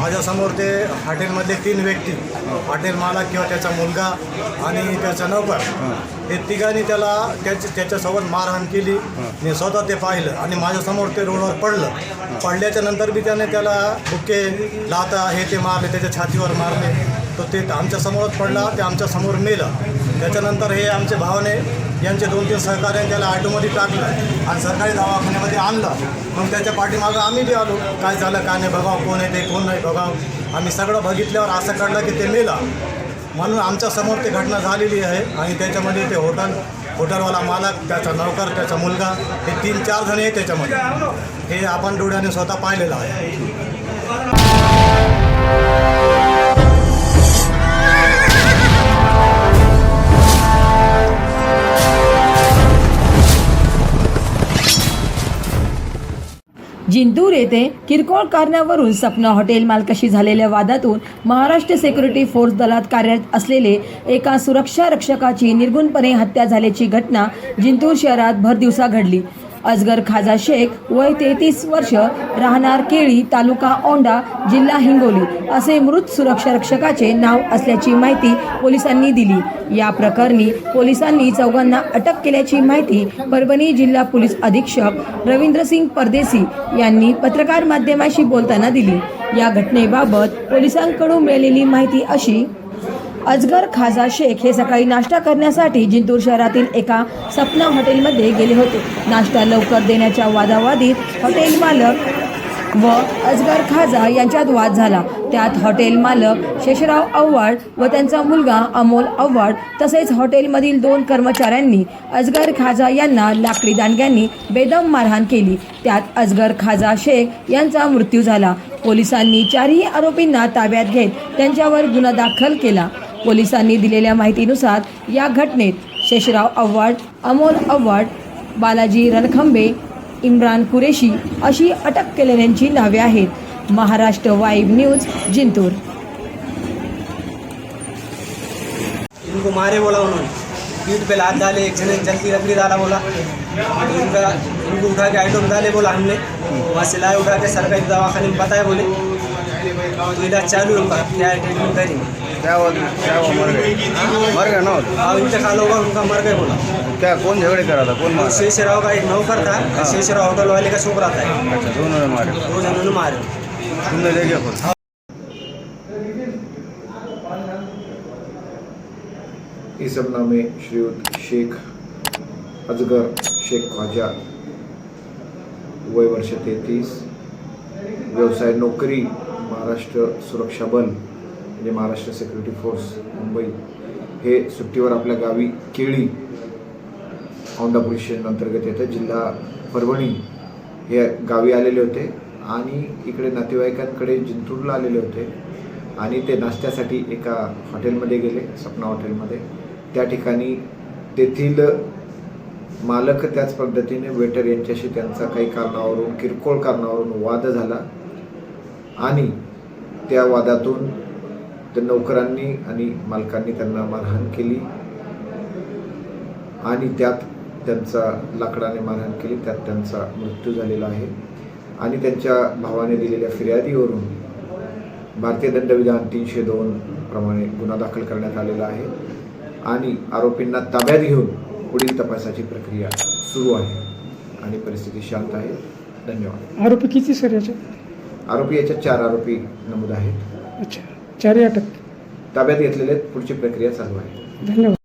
माझ्यासमोर ते हॉटेलमधले तीन व्यक्ती हॉटेल मालक किंवा त्याचा मुलगा आणि त्याचा नौकर हे तिघांनी त्याला त्याची त्याच्यासोबत मारहाण केली. मी स्वतः ते पाहिलं आणि माझ्यासमोर ते रोडवर पडलं. पडल्याच्या नंतर बी त्याने त्याला बुके लाता हे ते मारले त्याच्या छातीवर मारले. तो ते आमच्यासमोरच पडला ते आमच्यासमोर नेलं. त्याच्यानंतर हे आमचे भावाने यांचे दोन तीन सहकार्याने त्याला ऑटोमध्ये टाकलं आणि सरकारी दवाखान्यामध्ये आणलं. मग त्याच्या पाठीमागं आम्ही बी आलो. काय झालं काय नाही बघावं कोण आहे ते कोण नाही बघावं. आम्ही सगळं बघितल्यावर असं कळलं की ते मेलं. म्हणून आमच्यासमोर घटना झालेली आहे आणि त्याच्यामध्ये ते हॉटेल हॉटेलवाला मालक त्याचा नौकर त्याचा मुलगा हे तीन चार जण आहे त्याच्यामध्ये. हे आपण डोळ्याने स्वतः पाहिलेलं आहे. जिंतूर येथे किरकोळ कारणावरून सपना हॉटेल मालकाशी झालेल्या वादातून महाराष्ट्र सिक्युरिटी फोर्स दलात कार्यरत असलेले एका सुरक्षा रक्षकाची निर्गुणपणे हत्या झाल्याची घटना जिंतूर शहरात भरदिवसा घडली. अजगर खाजा शेख वय तेहतीस वर्ष राहणार केळी तालुका औंढा जिल्हा हिंगोली. असे मृत सुरक्षा रक्षकाचे नाव असल्याची माहिती पोलिसांनी दिली. या प्रकरणी पोलिसांनी चौघांना अटक केल्याची माहिती परभणी जिल्हा पोलीस अधीक्षक रवींद्रसिंग परदेसी यांनी पत्रकार माध्यमाशी बोलताना दिली. या घटनेबाबत पोलिसांकडून मिळालेली माहिती अशी अजगर खाजा शेख हे सकाळी नाश्ता करण्यासाठी जिंतूर शहरातील एका सपना हॉटेलमध्ये गेले होते. नाश्ता लवकर देण्याच्या वादावादीत हॉटेल मालक व अजगर खाजा यांच्यात वाद झाला. त्यात हॉटेल मालक शेषराव आव्हाड व त्यांचा मुलगा अमोल आव्हाड तसेच हॉटेलमधील दोन कर्मचाऱ्यांनी अजगर खाजा यांना लाकडी दांडग्यांनी बेदम मारहाण केली. त्यात अजगर खाजा शेख यांचा मृत्यू झाला. पोलिसांनी चारही आरोपींना ताब्यात घेत त्यांच्यावर गुन्हा दाखल केला. पोलिसांनी दिलेल्या माहितीनुसार या घटनेत शेषराव आव्हाड अमोल आव्हाड बालाजी रणखंबे इम्रान कुरेशी अशी अटक केलेल्यांची नावे आहेत. Maharashtra vibe news Jintur. इनको मारे बोला उन्होंने। पीठ पे लात डाले एक जने जल्दी रबड़ी डाला बोला। इनका इनको उठा के आइटम डाले बोला हमने। वहाँ से लाए उठा के सरकारी दवाखाने में बताया बोले। तो इलाज चालू है क्या ट्रीटमेंट करेंगे? क्या हुआ क्या हुआ मर गए मर गए ना और इंतकाल होगा उनका मर गए बोला. क्या कौन झगड़े करा था कौन मारा शेषराव का एक नौकर था शेषराव होटल वाले का छोकरा था अच्छा दोनों ने मारे दो जनों ने मारे तुमने देखे खुद इस श्रीयुत शेख अजगर शेख ख्वाजा वय वर्ष तेहतीस व्यवसाय नोकरी महाराष्ट्र सुरक्षा बल. म्हणजे महाराष्ट्र सिक्युरिटी फोर्स मुंबई हे सुट्टीवर आपल्या गावी केळी औंढा पोलीस स्टेशन अंतर्गत येतं. जिल्हा परभणी हे गावी आलेले होते आणि इकडे नातेवाईकांकडे जिंतूरला आलेले होते आणि ते नाश्त्यासाठी एका हॉटेलमध्ये गेले सपना हॉटेलमध्ये. त्या ठिकाणी तेथील मालक त्याच पद्धतीने वेटर यांच्याशी त्यांचा काही कारणावरून किरकोळ कारणावरून वाद झाला आणि त्या वादातून त्या नौकरांनी आणि मालकांनी त्यांना मारहाण केली. आणि त्यात त्यांचा लाकडाने मारहाण केली. त्यात त्यांचा मृत्यू झालेला आहे. आणि त्यांच्या भावाने दिलेल्या फिर्यादीवरून भारतीय दंडविधान तीनशे दोन प्रमाणे गुन्हा दाखल करण्यात आलेला आहे. आणि आरोपींना ताब्यात घेऊन पुढील तपासाची प्रक्रिया सुरू आहे. आणि परिस्थिती शांत आहे. धन्यवाद. आरोपी किती सर याचे आरोपी याच्यात चार आरोपी नमूद आहेत. अच्छा. चारही अटक. ताब्यात घेतलेले. पुढची प्रक्रिया चालू आहे. धन्यवाद.